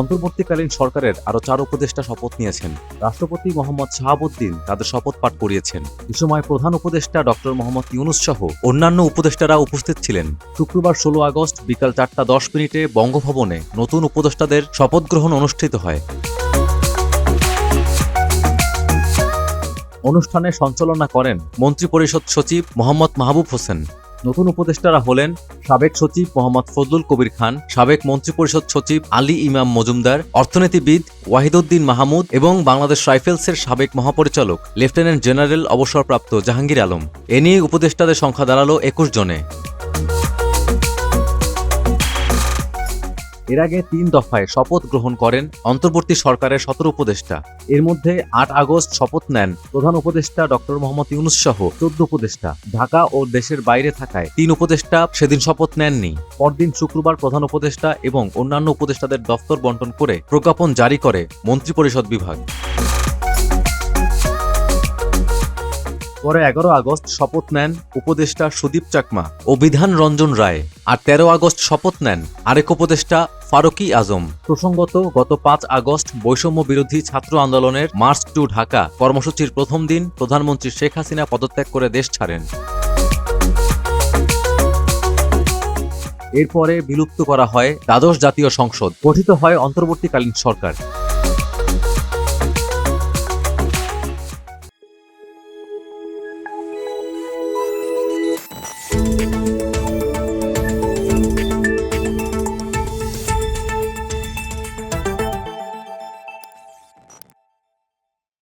অন্তর্বর্তীকালীন সরকারের আরও চার উপদেষ্টা শপথ নিয়েছেন। রাষ্ট্রপতি মোহাম্মদ শাহাবুদ্দিন তাদের শপথ পাঠ করিয়েছেন। এ সময় প্রধান উপদেষ্টা ডক্টর মোহাম্মদ ইউনুস সহ অন্যান্য উপদেষ্টারা উপস্থিত ছিলেন। শুক্রবার ষোলো আগস্ট বিকাল চারটা দশ মিনিটে বঙ্গভবনে নতুন উপদেষ্টাদের শপথ গ্রহণ অনুষ্ঠিত হয়। অনুষ্ঠানে সঞ্চালনা করেন মন্ত্রিপরিষদ সচিব মোহাম্মদ মাহবুব হোসেন। নতুন উপদেষ্টারা হলেন সাবেক সচিব মোহাম্মদ ফজলুল কবির খান, সাবেক মন্ত্রিপরিষদ সচিব আলী ইমাম মজুমদার, অর্থনীতিবিদ ওয়াহিদুদ্দিন মাহমুদ এবং বাংলাদেশ রাইফেলসের সাবেক মহাপরিচালক, লেফটেন্যান্ট জেনারেল অবসরপ্রাপ্ত জাহাঙ্গীর আলম। এ নিয়ে উপদেষ্টাদের সংখ্যা দাঁড়াল একুশ জনে। এর আগে তিন দফায় শপথ গ্রহণ করেন অন্তর্বর্তী সরকারের সতেরো উপদেষ্টা। এর মধ্যে আট আগস্ট শপথ নেন প্রধান উপদেষ্টা ডক্টর মোহাম্মদ ইউনুস সহ চোদ্দ উপদেষ্টা। ঢাকা ও দেশের বাইরে থাকায় তিন উপদেষ্টা সেদিন শপথ নেননি। পরদিন শুক্রবার প্রধান উপদেষ্টা এবং অন্যান্য উপদেষ্টাদের দফতর বন্টন করে প্রজ্ঞাপন জারি করে মন্ত্রিপরিষদ বিভাগ। পরে এগারো আগস্ট শপথ নেন উপদেষ্টা সুদীপ চাকমা ও বিধান রঞ্জন রায়। আর তেরো আগস্ট শপথ নেন আরেক উপদেষ্টা ফারুকি আজম। প্রসঙ্গত, গত পাঁচ আগস্ট বৈষম্য বিরোধী ছাত্র আন্দোলনের মার্চ টু ঢাকা কর্মসূচির প্রথম দিন প্রধানমন্ত্রী শেখ হাসিনা পদত্যাগ করে দেশ ছাড়েন। এরপরে বিলুপ্ত করা হয় দ্বাদশ জাতীয় সংসদ, গঠিত হয় অন্তর্বর্তীকালীন সরকার।